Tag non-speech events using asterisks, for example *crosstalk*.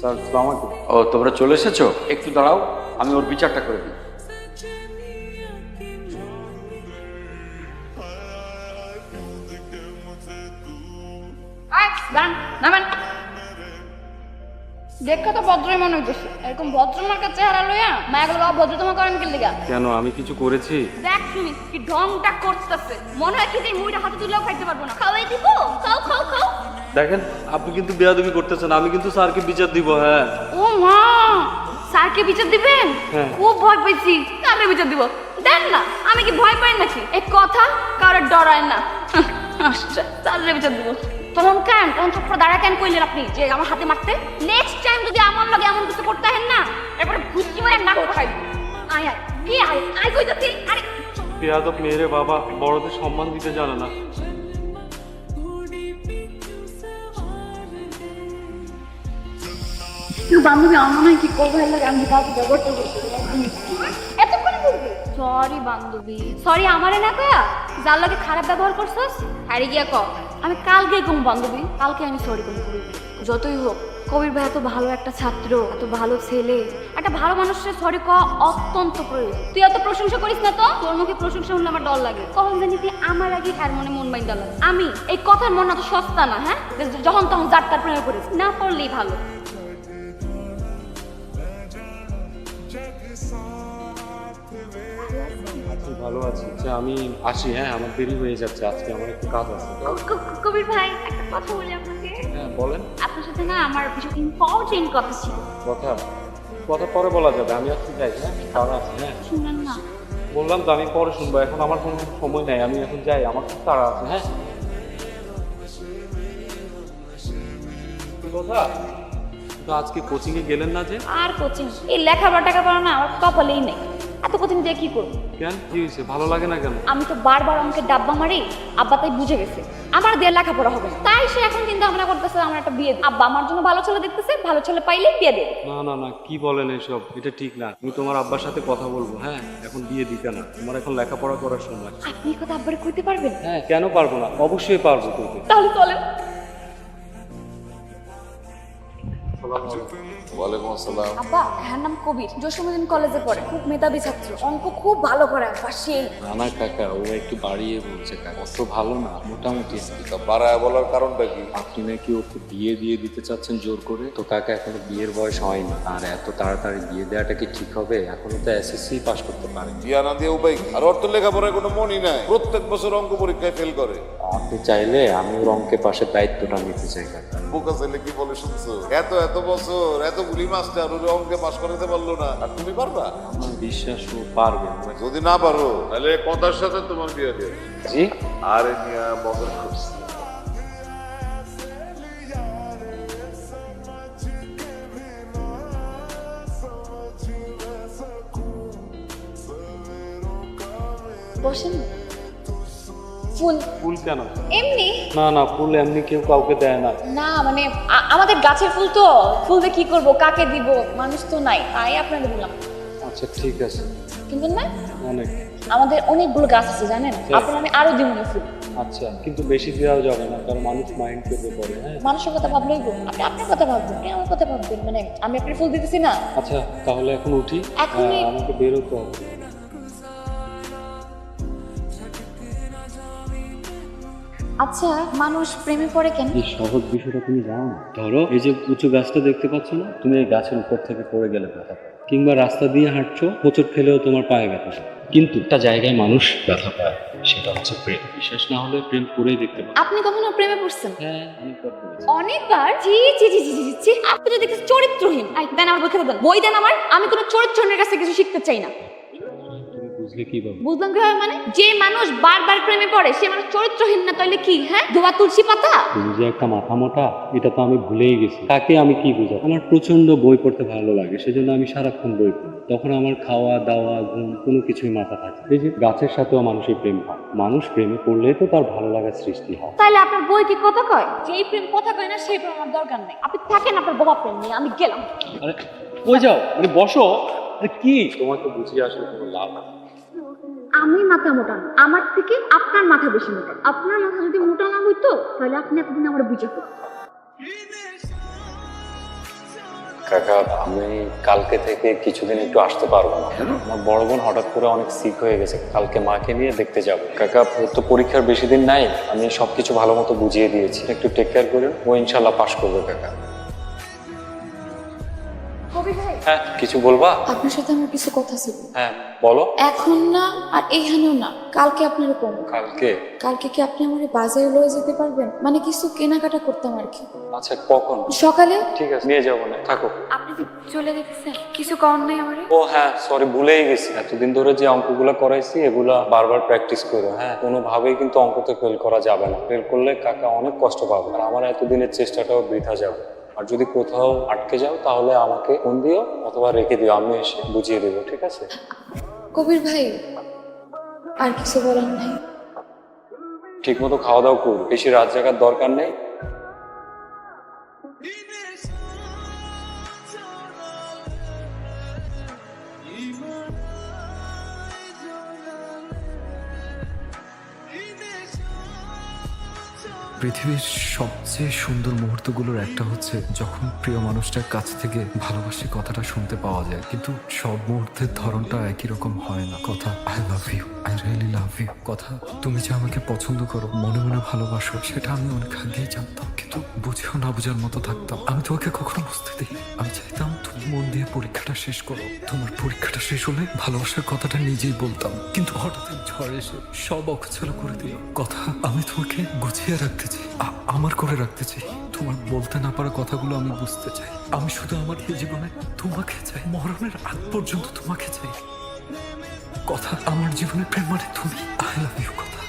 Sir আমাকে ও তোমরা চলে এসেছ একটু দাঁড়াও আমি ওর বিচারটা করে দিই নামেন। দেখে তো ভদ্রই মনে হইতেছে। এরকম ভদ্রমার্কার চেহারা লইয়া মায়াগুলো বাবা ভদ্রতমা করেন কি লিগা? কেন আমি কিছু করেছি? দেখ শুনি কি ঢংটা করতেছে। মনে হয় কি যে মুইটা হাতে তুলেও খাইতে পারব না। খাওয়াই দিব? খাও খাও খাও। দেখেন আপনি কিন্তু বেয়াদবি করতেছেন আমি কিন্তু স্যারকে বিচার দিব হ্যাঁ। ও মা স্যারকে বিচার দিবেন? হ্যাঁ। খুব ভয় পাইছি আমি বিচার দিব। দেন না আমি কি ভয় পাই নাকি? এই কথা কারোর ডরায় না। *laughs* আচ্ছা স্যারের বিচার দিব। তখন কেন? তখন চোখ দাঁড়া কেন কইলেন আপনি? যে আমার হাতে মারতে? নেক্সট টাইম যদি আমার লগে এমন কিছু করতে হেন না এরপরে ঘুষি মারে নাক খাই আয় আয় কি আয়? আয় কইতাছি আরে। বেয়াদব মেয়েরে বাবা বড়দের সম্মান দিতে জানে না। বান্ধবী আমার কি করব? লাগে আমি কাউকে এতক্ষণ বলবি সরি বান্ধবী। সরি আমারে না কয়া? যার লগে খারাপ ব্যবহার করছস? হারি গিয়া ক। আমি কালকে কম বান্ধবী। কালকে আমি সরি কম করি। যতই হোক কবির ভাই এত ভালো একটা ছাত্র এত ভালো ছেলে। একটা ভালো মানুষের সরি ক অত্যন্ত প্রয়োজন। তুই এত প্রশংসা করিস না তো? তোর মুখে প্রশংসা শুনলে আমার ডর লাগে। কখন জানি তুই আমার আগে কার মনে মন মাইন্ডা লাগে। আমি এই কথার মন এত সস্তা না হ্যাঁ? যখন তখন যার তার প্রেমে পড়েছি না পড়লেই ভালো। ভালো আছি। আচ্ছা আমি আসি হ্যাঁ আমার দেরি হয়ে যাচ্ছে আজকে আমার একটু কাজ আছে। কবির ভাই একটা কথা বলি আপনাকে। হ্যাঁ বলেন। আপনার সাথে না আমার কিছু ইম্পর্টেন্ট কথা ছিল। কথা? কথা পরে বলা যাবে আমি আজকে যাই হ্যাঁ কাজ আছে হ্যাঁ। শুনেন না। বললাম তো আমি পরে শুনব এখন আমার কোনো সময় নাই আমি এখন যাই আমার খুব তাড়া আছে হ্যাঁ। কথা? তো আজকে কোচিং এ গেলেন না যে? আর কোচিং এই লেখাপড়া টাকা পড়া না আমার কপালেই নেই। এত কোচিং দিয়ে কি করব? কেন? কি হয়েছে? ভালো লাগে না কেন? আমি তো বারবার অঙ্কের ডাব্বা মারি আব্বা তাই বুঝে গেছে। আমার দিয়ে লেখাপড়া হবে না। তাই সে এখন চিন্তা ভাবনা করতেছে আমার একটা বিয়ে দিবে। আব্বা আমার জন্য ভালো ছেলে দেখতেছে ভালো ছেলে পাইলেই বিয়ে দেবে। না না না কি বলেন এসব? এটা ঠিক না। আমি তোমার আব্বার সাথে কথা বলব হ্যাঁ? এখন বিয়ে দিতে না। তোমার এখন লেখাপড়া করার সময়। আপনি এই কথা আব্বারে কইতে পারবেন? হ্যাঁ কেন পারব না? অবশ্যই পারব তোকে তাহলে চলেন। ওয়ালাইকুম আসসালাম। আব্বা হ্যাঁ নাম কবির। জসীমুদ্দিন কলেজে পড়ে। খুব মেধাবী ছাত্র। অঙ্ক খুব ভালো করে আব্বা সেই। নানা কাকা ও একটু বাড়িয়ে বলছে কাকা। অত ভালো না মোটামুটি তা বাড়ায় বলার কারণটা কি? আপনি নাকি ওকে বিয়ে দিয়ে দিতে চাচ্ছেন জোর করে? তো কাকা এখনও বিয়ের বয়স হয়নি। আর এত তাড়াতাড়ি বিয়ে দেওয়াটা কি ঠিক হবে? এখনও তো এসএসসি পাস করতে পারেনি। বিয়া না দিয়ে উপায় কি? আর ওর তো লেখাপড়ায় কোনো মনই নাই। প্রত্যেক বছর অঙ্ক পরীক্ষায় ফেল করে। আপনি চাইলে আমি ওর অঙ্কের পাশে দায়িত্বটা নিতে চাই কাকা। বোকা ছেলে কি বলে শুনছো? এত এত বছর এতগুলি মাস্টার ওর অঙ্কে পাস করাতে পারল না। আর তুমি পারবা? আমার বিশ্বাস ও পারবে যদি না পারো তাহলে কথার সাথে তোমার বিয়ে দিয়ে জি? আর নিয়া মগর খুঁজছি বসেন। ফুল। ফুল কেন? এমনি? না না ফুল এমনি কেউ কাউকে দেয় না। না মানে আমাদের গাছের ফুল তো। ফুল দিয়ে কি করব? কাকে দিব? মানুষ তো নাই। তাই আপনাকে বললাম। আচ্ছা ঠিক আছে। কিন্তু না? অনেক। আমাদের অনেকগুলো গাছ আছে জানেন। আপনার আমি আরও দিব না ফুল। আচ্ছা কিন্তু বেশি দেওয়াও যাবে না কারণ মানুষ মাইন্ড করবে পরে হ্যাঁ? মানুষের কথা ভাবলেই গো আপনি আপনার কথা ভাববেন আপনি আমার কথা ভাববেন। মানে আমি আপনার ফুল দিতেছি না। আচ্ছা তাহলে এখন উঠি। এখন আমাকে বেরোতে হবে। আচ্ছা মানুষ প্রেমে পড়ে কেন? এই সহজ বিষয়টা তুমি জানো না। ধরো এই যে উঁচু গাছটা দেখতে পাচ্ছ না? তুমি এই গাছের উপর থেকে পড়ে গেলে ব্যথা কিংবা রাস্তা দিয়ে হাঁটছো হোঁচট খেলেও তোমার পায়ে ব্যথা কিন্তু একটা জায়গায় মানুষ ব্যথা পায় সেটা হচ্ছে প্রেম। বিশ্বাস না হলে প্রেম করেই দেখতে পাবে। আপনি কখনো প্রেমে পড়ছেন? হ্যাঁ অনেকবার? জি জি জি জি জি, আপনি দেখছি চরিত্রহীন। আই দেন আমার বই দেন। বই দেন আমার। আমি কোনো চরিত্রহীনের কাছে কিছু শিখতে চাই না। বুঝলে কীভাবে বুঝলাম কীভাবে মানে যে মানুষ বারবার প্রেমে পড়ে সে মানুষ চরিত্রহীন না তাহলে কি হ্যাঁ? ধোয়া তুলসী পাতা? তুমি যে একটা মাথা মোটা এটা তো আমি ভুলেই গেছি। তাকে আমি কি বুঝাবো? আমার প্রচণ্ড বই পড়তে ভালো লাগে সেজন্য আমি সারাক্ষণ বই পড়ি। তখন আমার খাওয়া দাওয়া ঘুম কোনো কিছুই মাথা থাকে এই যে গাছের সাথেও মানুষের প্রেম হয়। মানুষ প্রেমে পড়লেই তো তার ভালো লাগার সৃষ্টি হয়। তাহলে আপনার বই কি কথা কয়? যেই প্রেম কথা কয় না সেই প্রেম আমার দরকার নেই। আপনি থাকেন আপনার বাবা প্রেম নিয়ে আমি গেলাম। আরে কই যাও? মানে বসো। আরে কি? তোমাকে বুঝিয়ে আসলে কোনো লাভ আছে আমি মাথা মোটা না। আমার থেকে আপনার মাথা বেশি মোটা। আপনার মাথা যদি মোটা না হইতো তাহলে আপনি এতদিন আমার বুঝে করতেন। কাকা আমি কালকে থেকে কিছুদিন একটু আসতে পারব না। আমার বড় বোন হঠাৎ করে অনেক সিক হয়ে গেছে। কালকে মাকে নিয়ে দেখতে যাব। কাকা তো পরীক্ষার বেশি দিন নাই। আমি সবকিছু ভালো মতো বুঝিয়ে দিয়েছি। একটু টেক কেয়ার করুন ও ইনশাল্লাহ পাশ করবে কাকা। কবি হ্যাঁ কিছু বলবা? আপনার সাথে আমার কিছু কথা ছিল। হ্যাঁ বলো। এখন না আর এইখানেও না কালকে আপনার কোন কালকে? কালকে কি আপনি আমার বাজারে লয়ে যেতে পারবেন? মানে কিছু কেনাকাটা করতাম আর কি। আচ্ছা কখন? সকালে? ঠিক আছে নিয়ে যাব না থাকো। আপনি কি চলে যেতেছেন কিছু কর নাই আমারে? ও হ্যাঁ সরি ভুলেই গেছি। এতদিন ধরে যে অঙ্কগুলো করাইছি এগুলা বারবার প্র্যাকটিস করো হ্যাঁ? কোনোভাবেই কিন্তু অঙ্কতে ফেল করা যাবে না। ফেল করলে কাকা অনেক কষ্ট পাবে। আর আমার এতদিনের চেষ্টাটাও বৃথা যাবে। আর যদি কোথাও আটকে যাও তাহলে আমাকে ফোন দিও অথবা রেখে দিও আমি এসে বুঝিয়ে দেবো ঠিক আছে? কবির ভাই আর কিছু বলার নাই। ঠিক মতো খাওয়া দাওয়া করুন বেশি রাত জাগার দরকার নেই। পৃথিবীর সবচেয়ে সুন্দর মুহূর্তগুলোর একটা হচ্ছে যখন প্রিয় মানুষটার কাছ থেকে ভালোবাসি কথাটা শুনতে পাওয়া যায়। কিন্তু সব মুহূর্তের ধরনটা একই রকম হয় না। কথা I love you I really love you কথা, তুমি যে আমাকে পছন্দ করো, মনে মনে ভালোবাসো, সেটা আমি অনেক আগেই জানতাম। কিন্তু বুঝেও না বোঝার মতো থাকতাম। আমি তোমাকে কখনো বুঝতে দিই আমি চাইতাম তুমি মন দিয়ে পরীক্ষাটা শেষ করো। তোমার পরীক্ষাটা শেষ হলে ভালোবাসার কথাটা নিজেই বলতাম। কিন্তু হঠাৎ ঝড় এসে সব অকছালা করে দিল। কথা, আমি তোমাকে গুছিয়ে রাখতে চাই আমার করে রাখতে চাই। তোমার বলতে না পারা কথাগুলো আমি বুঝতে চাই। আমি শুধু আমার এই জীবনে তোমাকে চাই। মরণের আগ পর্যন্ত তোমাকে চাই। কথা আমার জীবনে প্রেম মানে তুমি। আই লাভ ইউ কথা।